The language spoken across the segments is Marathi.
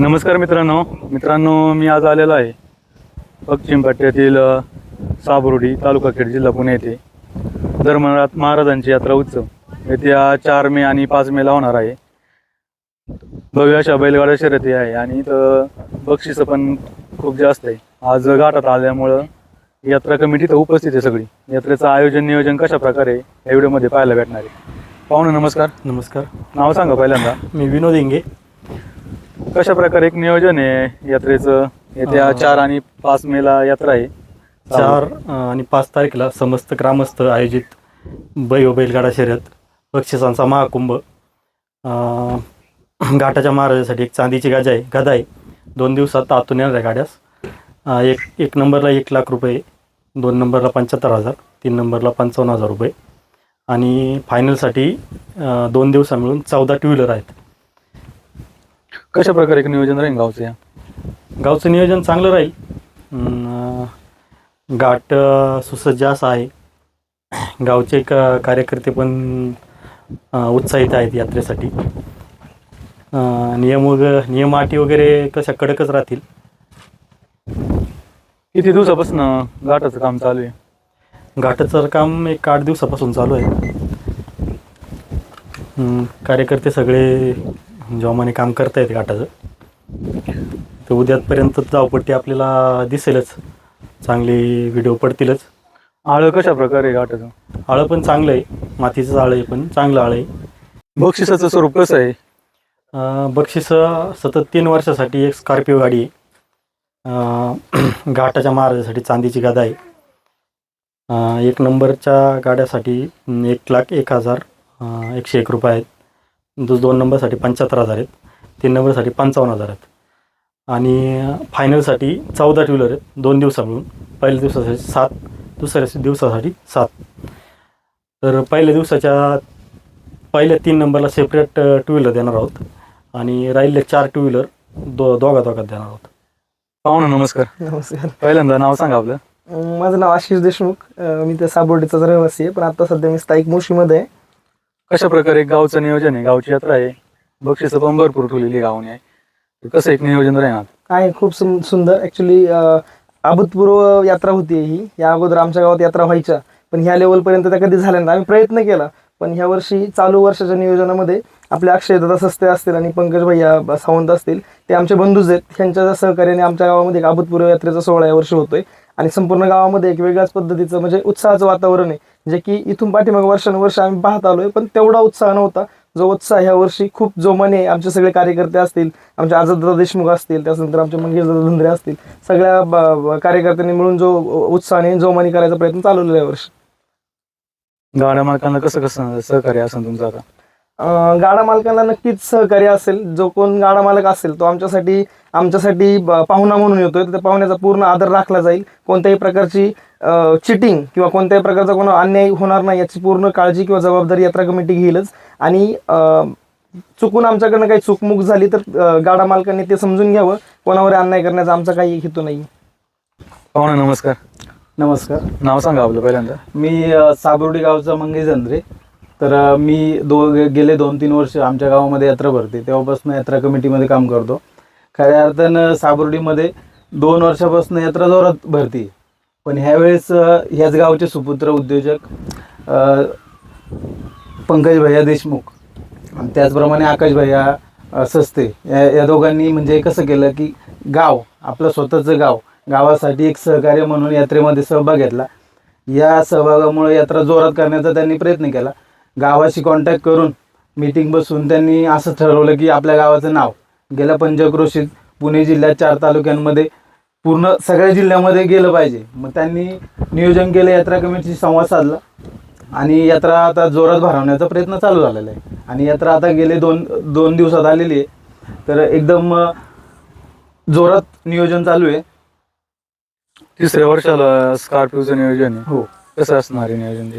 नमस्कार मित्रांनो. मित्रांनो मी आज आलेलो आहे पश्चिम पट्ट्यातील साबुर्डी तालुका खेड जिल्हा पुणे येथे. धर्मनाथ महाराजांची यात्रा उत्सव. येत्या चार मे आणि पाच मेला होणार आहे. भव्य अशा बैलगाडा शर्यती आहे आणि इथं बक्षिसं पण खूप जास्त आहे. आज घाटात आल्यामुळं यात्रा कमिटी तर उपस्थित आहे सगळी. यात्रेचं आयोजन नियोजन कशा प्रकारे या व्हिडिओमध्ये पाहायला भेटणार आहे. पाहुणे नमस्कार. नमस्कार. नाव सांगा पहिल्यांदा. मी विनोद इंगे. कशा प्रकारे एक नियोजन आहे यात्रेचं? येत्या चार आणि पाच मेला यात्रा आहे. चार आणि पाच तारखेला समस्त ग्रामस्थ आयोजित बै व बैलगाडा शर्यत बक्षिसांचा महाकुंभ घाटाच्या महाराजासाठी एक चांदीची गाजा आहे गदा आहे. दोन दिवसात आतून येणार आहे गाड्यास एक एक नंबरला एक लाख रुपये दोन नंबरला पंच्याहत्तर हजार तीन नंबरला पंचावन्न हजार रुपये. आणि फायनलसाठी दोन दिवसा मिळून चौदा टू व्हीलर आहेत. कशा प्रकारे एक नियोजन राहील गावचं या? गावचं नियोजन चांगलं राहील. अं, घाट अं, सुसज्ज असा आहे. गावचे क कार्यकर्ते पण अं, उत्साहित आहेत यात्रेसाठी. अं, नियम वग नियम अटी वगैरे कशा कडकच राहतील. किती दिवसापासून घाटाचं काम चालू आहे? घाटाचं काम एक आठ दिवसापासून चालू आहे. कार्यकर्ते सगळे जोमाने काम करतायत घाटाचं तर उद्यापर्यंत धावपट्टी आपल्याला दिसेलच. चांगली व्हिडिओ पडतीलच. आळं कशा प्रकारे घाटाचं आळं पण चांगलं आहे. मातीचं आळं आहे पण चांगलं आळं आहे. बक्षिसाचं स्वरूप कसं आहे? बक्षीस सतत तीन वर्षासाठी एक स्कॉर्पिओ गाडी आहे. घाटाच्या महाराजासाठी चांदीची गादा आहे. एक नंबरच्या गाड्यासाठी एक लाख एक हजार एकशे एक रुपये आहेत. दु दोन नंबरसाठी पंच्याहत्तर हजार आहेत तीन नंबरसाठी पंचावन्न हजार आहेत. आणि फायनलसाठी चौदा टू व्हीलर आहेत दोन दिवसा मिळून. पहिल्या दिवसासाठी सात दुसऱ्या दिवसासाठी सात. तर पहिल्या दिवसाच्या पहिल्या तीन नंबरला सेपरेट टू व्हीलर देणार आहोत. आणि राहिलेले चार टू व्हीलर दो दोघा दोघात देणार आहोत. पाहुणे नमस्कार. नमस्कार. पहिल्यांदा नाव सांगा आपलं. माझं नाव आशिष देशमुख. मी त्या साबोर्डीचाच रहिवासी आहे पण आता सध्या मी स्थायिक मुशीमध्ये आहे. कशा प्रकारे गावचं नियोजन आहे? गावची यात्रा आहे. बक्षिसं पण भरपूर ठेवलेली गावने. आहे तर कसं एक नियोजन राहणार काय खूप सुं- सुंदर. ऍक्च्युली अभूतपूर्व यात्रा होती ही. या अगोदर आमच्या गावात यात्रा व्हायच्या. पण ह्या लेवलपर्यंत त्या कधी झाल्या नाही आम्ही प्रयत्न केला. पण ह्या वर्षी चालू वर्षाच्या नियोजनामध्ये आपले अक्षय दादा सस्ते असतील आणि पंकज भैया ब- सावंत असतील. ते आमचे बंधूच आहेत. त्यांच्या सहकार्याने आमच्या गावामध्ये एक अभूतपूर्व यात्रेचा सोहळा या वर्षी होतोय. आणि संपूर्ण गावामध्ये एक वेगळ्याच पद्धतीचं म्हणजे उत्साहाचं वातावरण आहे. जे की इथून पाठीमाग वर्षानुवर्ष आम्ही पाहत आलोय पण तेवढा उत्साह नव्हता. जो उत्साह ह्या वर्षी खूप जोमाने आमचे सगळे कार्यकर्ते असतील आमचे आझाददादा देशमुख असतील त्यानंतर आमचे मंगेशदादा धंद्रे असतील सगळ्या कार्यकर्त्यांनी मिळून जो उत्साहाने जोमाने करायचा प्रयत्न चालवलेला आहे वर्षी. गाड्या मालकांना कसं कसं सहकार्य असं तुमचं आता? गाडा मालकांना नक्कीच सहकार्य असेल. जो कोण गाडा मालक असेल तो आमच्यासाठी आमच्यासाठी ब- पाहुणा म्हणून येतोय. तर त्या पाहुण्याचा पूर्ण आदर राखला जाईल. कोणत्याही प्रकारची चिटिंग किंवा कोणत्याही प्रकारचा कोणा अन्याय होणार नाही याची पूर्ण काळजी किंवा जबाबदारी यात्रा कमिटी घेईलच. आणि अं, चुकून आमच्याकडनं काही चूकमुक झाली तर गाडा मालकांनी ते समजून घ्यावं. कोणावर अन्याय करण्याचा आमचा काही हेतू नाही. पाहुणे नमस्कार. नमस्कार. नाव सांगा आपलं पहिल्यांदा. मी साबर्डी गावचा मंगेश अंद्रे तर मी दो गेले दोन तीन वर्ष आमच्या गावामध्ये यात्रा भरते. तेव्हापासून यात्रा कमिटीमध्ये काम करतो. खऱ्या अर्थानं साबुर्डीमध्ये दोन वर्षापासून यात्रा जोरात भरती. पण ह्यावेळेस ह्याच गावचे सुपुत्र उद्योजक पंकज भैया देशमुख आणि त्याचप्रमाणे आकाश भैया सस्ते या या दोघांनी म्हणजे कसं केलं की गाव आपलं स्वतःचं गाव गावासाठी एक सहकार्य म्हणून यात्रेमध्ये सहभाग घेतला. या सहभागामुळे यात्रा जोरात करण्याचा त्यांनी प्रयत्न केला. गावाशी कॉन्टॅक्ट करून मीटिंग बसून त्यांनी असं ठरवलं की आपल्या गावाचं नाव गेल्या पंचक्रोशीत पुणे जिल्ह्यात चार तालुक्यांमध्ये पूर्ण सगळ्या जिल्ह्यामध्ये गेलं पाहिजे. मग त्यांनी नियोजन केलं यात्रा कमिटीशी संवाद साधला आणि यात्रा आता जोरात भरवण्याचा प्रयत्न चालू झालेला आहे. आणि यात्रा आता गेले दोन दोन दिवसात आलेली आहे. तर एकदम जोरात नियोजन चालू आहे. तिसऱ्या वर्षाला स्कॉर्पिओचं नियोजन आहे. हो. कसं असणार आहे नियोजन?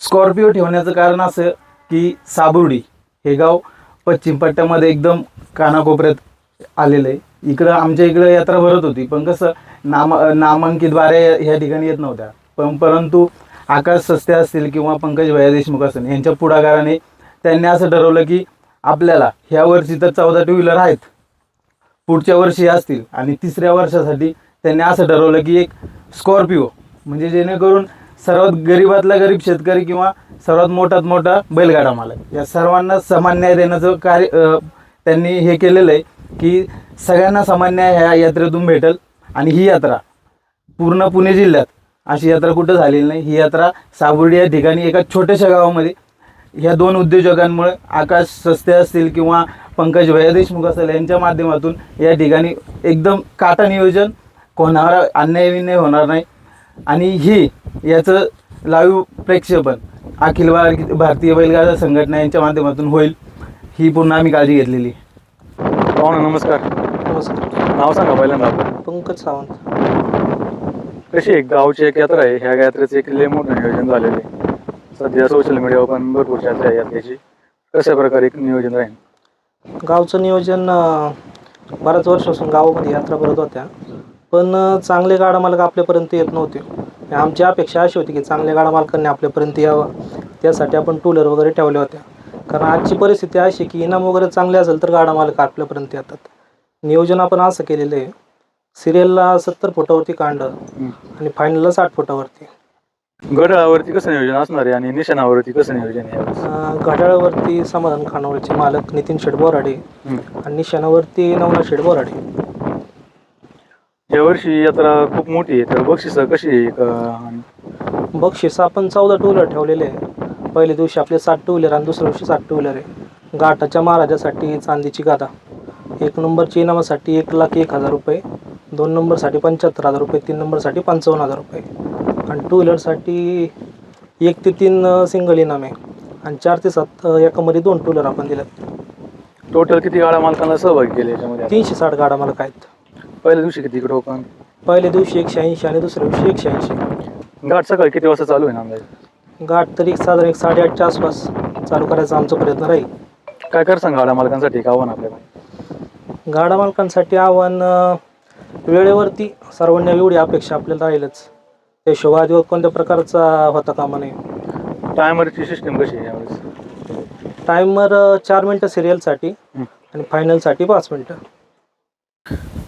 स्कॉर्पिओ ठेवण्याचं कारण असं की साबुर्डी हे गाव पश्चिम पट्ट्यामध्ये एकदम कानाकोपऱ्यात आलेलं आहे. इकडं आमच्या इकडं यात्रा भरत होती पण कसं नाम नामांकितद्वारे ह्या ठिकाणी येत नव्हत्या. पण परंतु आकाश सस्ते असतील किंवा पंकज भैया देशमुख असतील यांच्या पुढाकाराने त्यांनी असं ठरवलं की आपल्याला ह्या वर्षी तर चौदा टू व्हीलर आहेत. पुढच्या वर्षी असतील आणि तिसऱ्या वर्षासाठी त्यांनी असं ठरवलं की एक स्कॉर्पिओ म्हणजे जेणेकरून सर्वात गरीबातला गरीब शेतकरी किंवा सर्वात मोठात मोठा बैलगाडा मालक. या सर्वांना समान न्याय देण्याचं कार्य त्यांनी हे केलेलं आहे की सगळ्यांना समान न्याय ह्या यात्रेतून भेटेल आणि ही यात्रा पूर्ण पुणे जिल्ह्यात अशी यात्रा कुठं झालेली नाही. ही यात्रा साबुर्डी या ठिकाणी एका छोट्याशा गावामध्ये ह्या दोन उद्योजकांमुळे आकाश सस्ते असतील किंवा पंकज भैया देशमुख असेल यांच्या माध्यमातून या ठिकाणी एकदम काटा नियोजन कोणावर अन्याय विनय होणार नाही. आणि ही याचं लाईव्ह प्रेक्षेपण अखिल भार- भारतीय बैलगाडा संघटना यांच्या माध्यमातून होईल ही पूर्ण आम्ही काळजी घेतलेली. पाहुणा नमस्कार. नमस्कार. नाव सांगा पहिल्यांदा पंकज सावंत. कशी एक गावची एक यात्रा आहे. ह्या यात्रेचं एक लय मोठं नियोजन झालेलं आहे. सध्या सोशल मीडियावर पण भरपूर चर्चा आहे यात्रेची. कशा प्रकारे एक नियोजन राहील? गावचं नियोजन बऱ्याच वर्षापासून गावामध्ये यात्रा करत होत्या. पण चांगले गाडा मालक आपल्यापर्यंत येत नव्हते. आमची अपेक्षा अशी होती की चांगल्या गाडा मालकांनी आपल्यापर्यंत यावं. त्यासाठी आपण टू व्हीलर वगैरे ठेवल्या होत्या. कारण आजची परिस्थिती अशी की इनाम वगैरे चांगले असेल तर गाडा मालक आपल्यापर्यंत येतात. नियोजन आपण असं केलेलं आहे. सिरियलला सत्तर फुटावरती कांड आणि फायनलला साठ फुटावरती. गडावरती कसं नियोजन असणार आहे आणि निशाणावरती कसं नियोजन आहे? घड्याळावरती समाधान खानावळचे मालक नितीन शेठ बोराडे. आणि निशाणावरती नवनाथ शेठ बोराडे. यावर्षी यात्रा खूप मोठी आहे. तर बक्षिस कशी आहे? बक्षीस आपण चौदा टू व्हीलर ठेवलेले आहे. पहिल्या दिवशी आपले सात टू व्हीलर आणि दुसऱ्या दिवशी सात टू व्हीलर आहे. घाटाच्या महाराजासाठी चांदीची गादा एक नंबरची इनामासाठी एक लाख एक हजार रुपये. दोन नंबरसाठी पंच्याहत्तर हजार रुपये. तीन नंबरसाठी पंचावन्न हजार रुपये. आणि टू व्हीलरसाठी एक ते तीन सिंगल इनाम आहे. आणि चार ते सात एकामध्ये दोन टू व्हीलर आपण दिल्यात. टोटल किती गाड्या मालकांना सहभागी केले याच्यामध्ये? तीनशे साठ गाडा मला काय पहिल्या दिवशी किती टोकन पहिल्या दिवशी एकशे ऐंशी आणि दुसऱ्या दिवशी एकशे ऐंशी. घाट सकाळी किती वाजता चालू आहे ना घाट तरी साधारण एक साडेआठच्या आसपास चालू करायचा आमचा प्रयत्न राहील. काय कर सांगा गाड्या मालकांसाठी एक आव्हान आपल्याकडे गाडा मालकांसाठी आव्हान वेळेवरती सर्वांना एवढी अपेक्षा आपल्याला राहीलच. ते शोभादिवत कोणत्या प्रकारचा होता कामा नये. टायमरची सिस्टीम कशी आहे यावेळेस? टायमर चार मिनटं सिरियलसाठी. आणि फायनलसाठी पाच मिनटं.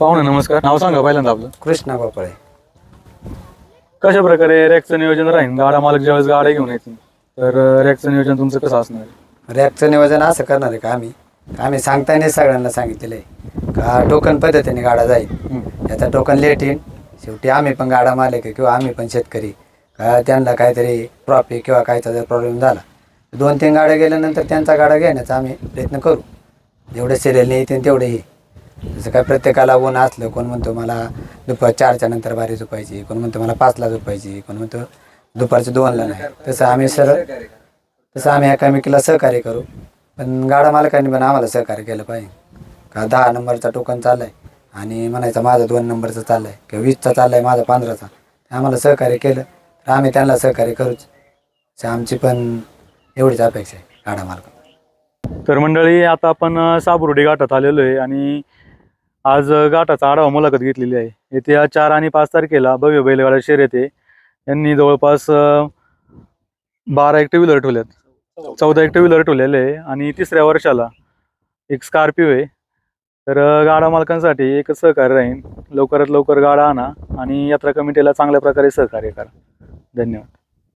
पाहुणे नमस्कार. नाव सांगा पहिल्यांदा आपलं. कृष्णा गोपाळे. कशा प्रकारे रॅकचं नियोजन राहील? गाडा मालक ज्यावेळेस गाड्या घेऊन येतील तर रॅकचं नियोजन तुमचं कसं असणार आहे? रॅकचं नियोजन असं करणार आहे का आम्ही? आम्ही सांगताना सगळ्यांना सांगितलेलं आहे का टोकन पद्धतीने गाडा जाईल. याचा टोकन लेट येईल. शेवटी आम्ही पण गाडा मालक आहे किंवा आम्ही पण शेतकरी. का त्यांना काहीतरी ट्रॉफिक किंवा काहीचा जर प्रॉब्लेम झाला दोन तीन गाड्या गेल्यानंतर त्यांचा गाडा घेण्याचा आम्ही प्रयत्न करू. जेवढे सिरियलने येतील तेवढेही जसं काय प्रत्येकाला ऊन असलं कोण म्हणतो मला दुपार चारच्या नंतर बारी झोपायची कोण म्हणतो मला पाचला झोपायची कोण म्हणतो दुपारच्या दोनला नाही. तसं आम्ही सरळ तसं आम्ही एकामेकीला सहकार्य करू. पण गाडा मालकांनी पण आम्हाला सहकार्य केलं पाहिजे. का दहा नंबरचा टोकन चाललाय आणि म्हणायचं माझा दोन नंबरचा चाललाय किंवा वीसचा चाललाय माझा पंधराचा. आम्हाला सहकार्य केलं. तर आम्ही त्यांना सहकार्य करूच. आमची पण एवढीच अपेक्षा आहे गाडा मालक तर मंडळी आता आपण साबुर्डी घाटात आलेलो आहे आणि आज गाठाचा आढावा मुलाखत घेतलेली आहे. येत्या चार आणि पाच तारखेला भव्य बैलगाडा शेर येते यांनी जवळपास बारा एक टू व्हीलर ठेवल्यात. चौदा एक टू व्हीलर ठेवलेले आहे आणि तिसऱ्या वर्षाला एक स्कॉर्पिओ आहे. तर गाडा मालकांसाठी एक सहकार्य राहील लवकरात लवकर गाडा आणा आणि यात्रा कमिटीला चांगल्या प्रकारे सहकार्य करा. धन्यवाद.